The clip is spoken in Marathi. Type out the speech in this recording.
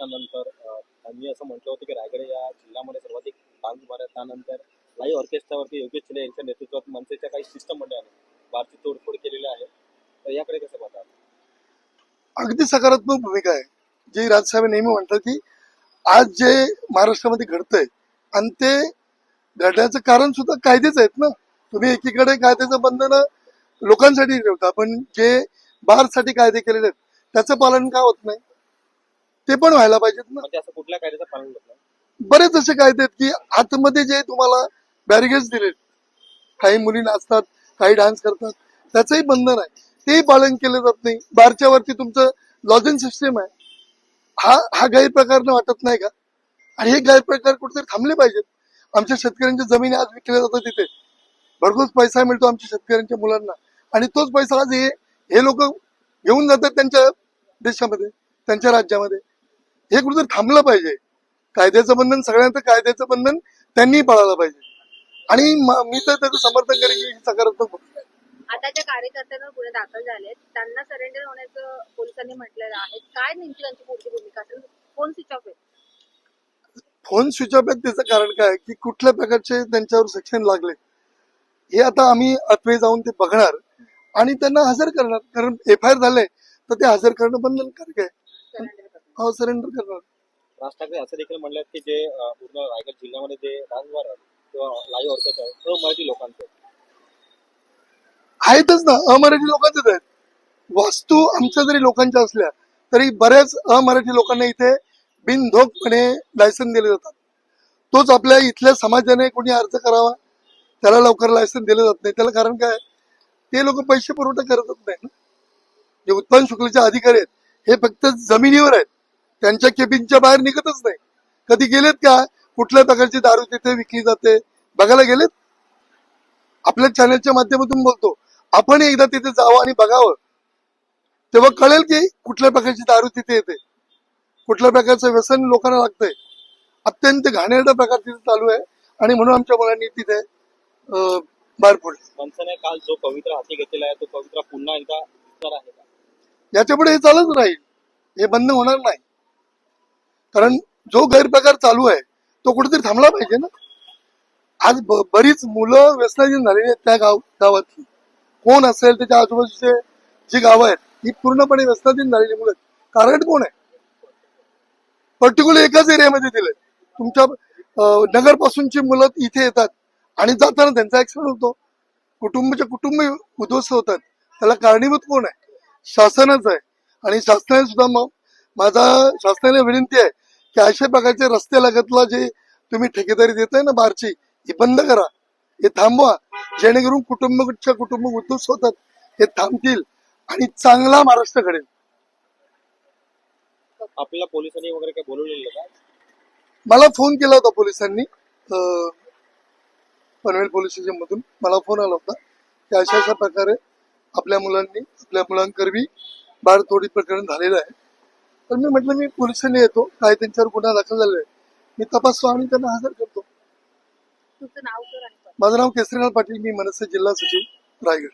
त्यानंतर त्यांनी असं म्हटलं होतं की रायगड या जिल्ह्यामध्ये सर्वाधिक बार झाला त्यानंतर लाईव्ह ऑर्केस्ट्रावरती योगेश चिले यांच्या नेतृत्वात मनसेच्या काही शिष्टमंडळाने भारतीय तोडफोड केलेली आहे. तर याकडे कसं पाहतात अगदी सकारात्मक भूमिका आहे. जे राजसाहेब नेहमी म्हणतात की आज जे महाराष्ट्रामध्ये घडतंय आणि ते घडण्याचं कारण सुद्धा कायदेच आहेत ना. तुम्ही एकीकडे कायद्याचं बंधन लोकांसाठी ठेवता पण जे बारसाठी कायदे केलेले आहेत त्याचं पालन का होत नाही? ते पण व्हायला पाहिजेत ना. म्हणजे असं कुठल्या कायद्याचं पालन होत नाही. बरेच असे कायदे आहेत की आतमध्ये जे तुम्हाला बॅरिगेड्स दिलेत. काही मुली नाचतात काही डान्स करतात. त्याचंही बंधन आहे. तेही पालन केलं जात नाही. बारच्या वरती तुमचं लॉजिंग सिस्टीम आहे. हा हा गैरप्रकार वाटत नाही का? आणि हे गैरप्रकार कुठेतरी थांबले पाहिजेत. आमच्या शेतकऱ्यांच्या जमिनी आज विकल्या जातात तिथे. भरघोस पैसा मिळतो आमच्या शेतकऱ्यांच्या मुलांना. आणि तोच पैसा आज हे हे लोक घेऊन जातात त्यांच्या देशामध्ये त्यांच्या राज्यामध्ये. हे कुठेतरी थांबलं पाहिजे. कायद्याचं बंधन सगळ्यांचं कायद्याचं बंधन त्यांनी पाळायला पाहिजे. आणि म- तर त्याचं समर्थन करेन की सकारात्मक. आता ज्या कार्यकर्त्यांवर गुन्हे दाखल झालेत त्यांना सरेंडर होण्याचं पोलिसांनी म्हटलेलं आहे. काय नेमकी त्यांची पुढची भूमिका असेल? फोन स्विच ऑफ आहे? फोन स्विच ऑफ आहे त्याचं कारण काय? की कुठल्या प्रकारचे त्यांच्यावर सेक्शन लागले. हे आता आम्ही अत्वे जाऊन ते बघणार. आणि त्यांना हजर करणार. कारण एफ आय आर झाले तर ते हजर करणं बंधनकारक आहे. हो सरेंडर करणार. राज ठाकरे असं देखील म्हणलं की जे अं, पूर्ण रायगड जिल्ह्यामध्ये जे डान्सबार किंवा लाईव्ह ऑर्केस्ट्रा आहे तो मराठी लोकांचे आहे. आहेतच ना अमराठी लोकांचेच आहेत. वास्तू आमच्या जरी लोकांच्या असल्या तरी बऱ्याच अमराठी लोकांना इथे बिनधोकपणे लायसन दिले जातात. तोच आपल्या इथल्या समाजाने कोणी अर्ज करावा त्याला लवकर लायसन दिलं जात नाही. त्याला कारण काय? ते लोक पैसे पुरवठा करतच नाही ना. जे उत्पन्न शुल्काचे अधिकारी आहेत हे फक्त जमिनीवर आहेत. त्यांच्या केबिनच्या बाहेर निघतच नाही. कधी गेलेत का? कुठल्या प्रकारची दारू तिथे विकली जाते? बघायला गेलेत? आपल्या चॅनलच्या माध्यमातून बोलतो. आपण एकदा तिथे जावं आणि बघावं. तेव्हा कळेल की कुठल्या प्रकारची दारू तिथे येते. कुठल्या प्रकारचं व्यसन लोकांना लागतंय. अत्यंत घाणेरडा प्रकार तिथे चालू आहे. आणि म्हणून आमच्या मुलांनी तिथे बाहेर पडले मनसेने काल जो पवित्र हाती घेतलेला आहे तो पवित्र पुन्हा एकदा याच्यापुढे हे चालत राहील. हे बंद होणार नाही. कारण जो गैरप्रकार चालू आहे तो कुठेतरी थांबला पाहिजे ना. आज बरीच मुलं व्यसनाधीन झालेली आहेत त्या गाव गावातली. कोण असेल त्याच्या आजूबाजूचे जी गावं आहेत ही पूर्णपणे व्यसनाधीन झालेली मुलं आहेत. कारण कोण आहे? पर्टिक्युलर एकाच एरियामध्ये दिले तुमच्या नगरपासूनची मुलं इथे येतात आणि जाताना त्यांचा ऍक्सिडेंट होतो. कुटुंबाचे कुटुंब उद्ध्वस्त होतात. त्याला कारणीभूत कोण आहे? शासनच आहे. आणि शासनाने सुद्धा मग माझा शासनाने विनंती आहे की अशा प्रकारचे रस्ते लगतला जे तुम्ही ठेकेदारी देताय ना बारची ही बंद करा. हे थांबवा. जेणेकरून कुटुंबाच्या कुटुंब उद्ध्वस्त होतात हे थांबतील आणि चांगला महाराष्ट्र घडेल. आपल्याला पोलिसांनी वगैरे काही बोलवलेलं का? मला फोन केला होता पोलिसांनी पनवेल पोलीस स्टेशन मधून मला फोन आला होता की अशा अशा प्रकारे आपल्या मुलांनी आपल्या मुलांकरवी बाळ तोडी प्रकरण झालेलं आहे. तर मी म्हटलं मी पोलिसांनी येतो काय त्यांच्यावर गुन्हा दाखल झालेला आहे. मी तपासतो आणि त्यांना हजर करतो. तुमचं नाव माझं नाव केसरीलाल पाटील मी मनसे जिल्हा सचिव रायगड.